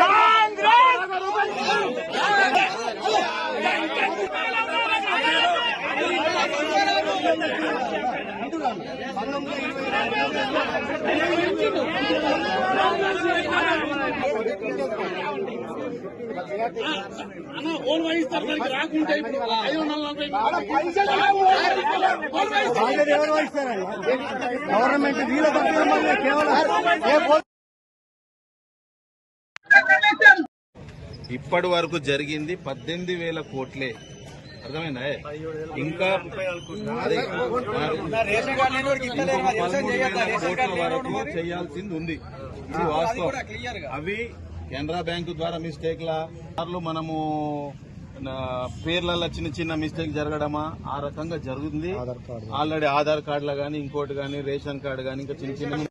కాంగ్రెస్ అన్న ఓన్ వాయిస్తారు దానికి రాకుంటే ఇప్పుడు ఐదు వందల నలభై బాధ్యత ఎవరు వహిస్తారండి గవర్నమెంట్ వీళ్ళ కేవలం ఇప్పటి వరకు జరిగింది పద్దెనిమిది వేల కోట్లే అర్థమైందా ఇంకా కోట్ల వరకు చేయాల్సింది ఉంది ఇది వాస్తవం అవి కెనరా బ్యాంకు ద్వారా మిస్టేక్లా సార్లు మనము నా పేర్లలో చిన్న చిన్న మిస్టేక్ జరగడమా? ఆ రకంగా జరుగుతుంది. ఆల్రెడీ ఆధార్ కార్డులో గానీ ఇంకోటి గానీ రేషన్ కార్డు గానీ ఇంకా చిన్న చిన్న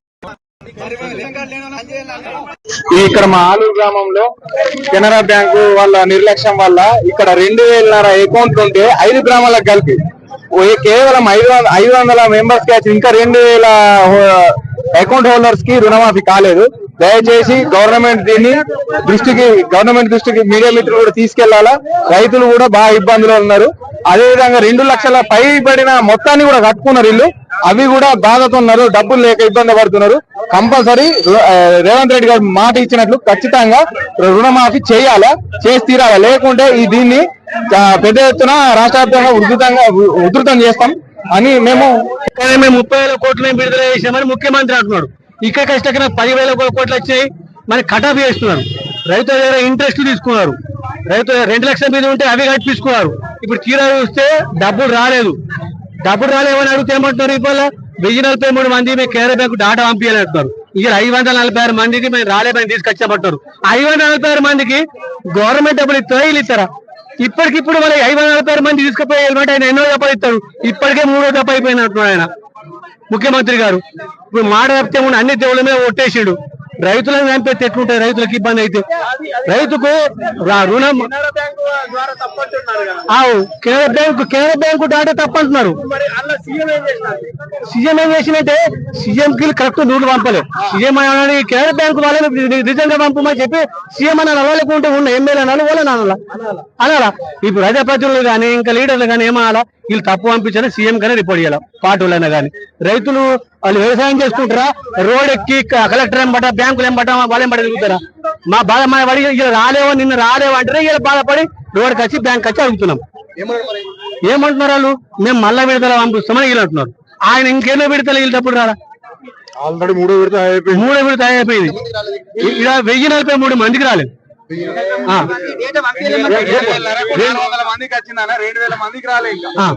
ఈ ఇక్కడ మా ఆలూరు గ్రామంలో కెనరా బ్యాంకు వాళ్ళ నిర్లక్ష్యం వల్ల ఇక్కడ రెండు వేలన్నర అకౌంట్లు ఉంటే ఐదు గ్రామాలకు కలిపి. ఓ కేవలం ఐదు ఐదు వందల మెంబర్స్కి ఇంకా రెండు వేల అకౌంట్ హోల్డర్స్కి రుణమాఫీ కాలేదు. దయచేసి గవర్నమెంట్ దీన్ని దృష్టికి గవర్నమెంట్ దృష్టికి మీడియా మిత్రులు కూడా తీసుకెళ్ళాలా? రైతులు కూడా బాగా ఇబ్బందులు ఉన్నారు. అదే విధంగా రెండు లక్షల పై పడిన మొత్తాన్ని కూడా కట్టుకున్నారు ఇల్లు. అవి కూడా బాధతో ఉన్నారు డబ్బులు లేక ఇబ్బంది పడుతున్నారు. కంపల్సరీ రేవంత్ రెడ్డి గారు మాట ఇచ్చినట్లు ఖచ్చితంగా రుణమాఫీ చేయాలా? చేసి తీరాలా? లేకుంటే ఈ దీన్ని పెద్ద ఎత్తున రాష్ట్ర వ్యాప్తంగా ఉధృతంగా ఉధృతం చేస్తాం అని మేము ముప్పై వేల కోట్లు విడుదల చేసామని ముఖ్యమంత్రి అంటున్నాడు. ఇక్కడ కష్టకర పదివేల కోట్లు వచ్చాయి. మరి కటాఫ్ చేస్తున్నారు. రైతుల దగ్గర ఇంట్రెస్ట్ తీసుకున్నారు. రైతు రెండు లక్షల మీద ఉంటే అవి కట్టించుకున్నారు. ఇప్పుడు తీరా చూస్తే డబ్బులు రాలేదు. డబ్బులు రాలేవని అడిగితే ఏమంటున్నారు ఇవాళ? వెయ్యి నలభై మూడు మంది మేము కేరళ బ్యాంకు డాటా పంపించాలని అంటున్నారు ఇక్కడ ఐదు వందల నలభై ఆరు మందికి మేము రాలేమని తీసుకొచ్చామంటున్నారు. ఐదు వందల నలభై ఆరు మందికి గవర్నమెంట్ డబ్బులు ఇస్తారా వీళ్ళు ఇస్తారా? ఇప్పటికిప్పుడు వాళ్ళకి ఐదు వందల నలభై ఆరు మంది తీసుకుపోయి వెళ్ళమంటే ఆయన ఎన్నో దెబ్బలు ఇస్తారు ఇప్పటికే మూడో దెబ్బ అయిపోయిన ఆయన. ముఖ్యమంత్రి గారు. ఇప్పుడు మాట తప్పితే ఉన్న అన్ని దేవుళ్ళ మీద ఒట్టేసిండు. రైతులను చంపేస్తే ఎట్లుంటాయి రైతులకు ఇబ్బంది అయితే. రైతుకు రుణం కేంద్ర బ్యాంకు కేంద్ర బ్యాంకు డాటా తప్పంటున్నారు. సీఎం ఏం చేసినట్టే సీఎం కి కరెక్ట్ నోట్లు పంపలేదు. సీఎం అని కేంద్ర బ్యాంకు వాళ్ళని నిజంగా పంపమని చెప్పి సీఎం అని అలవాలకుంటే ఉన్న ఎమ్మెల్యే అనాలి? వాళ్ళని అనాలా? అనాలా. ఇప్పుడు ప్రజాప్రతినిధులు కానీ ఇంకా లీడర్లు కానీ ఏమనాలా? వీళ్ళు తప్పు పంపించాలి సీఎం కానీ రిపోర్ట్ చేయాలి? పార్టీలైనా కానీ రైతులు వాళ్ళు వ్యవసాయం చేసుకుంటారా? రోడ్ ఎక్కి క- కలెక్టర్ ఎంబట బ్యాంకులు ఎంబట వాళ్ళు ఎంబట తిరుగుతారా? మా బాధ మా పడి ఇలా రాలేవో నిన్న రాలేవో అంటారే ఇలా బాధపడి రోడ్కి వచ్చి బ్యాంక్ వచ్చి అడుగుతున్నాం. ఏమంటున్నారు వాళ్ళు? మేము మళ్ళా విడతల పంపిస్తామని వీళ్ళు అంటున్నారు. ఆయన ఇంకేమో విడతలు వీళ్ళప్పుడు రారా ఆల్రెడీ మూడో విడత అయిపోయింది. మూడో విడత అయిపోయింది. ఇక్కడ వెయ్యి నలభై మూడు మందికి రాలేదు. మందికి వచ్చిందన్న రెండు వేల మందికి రాలే ఇంకా. ఆ.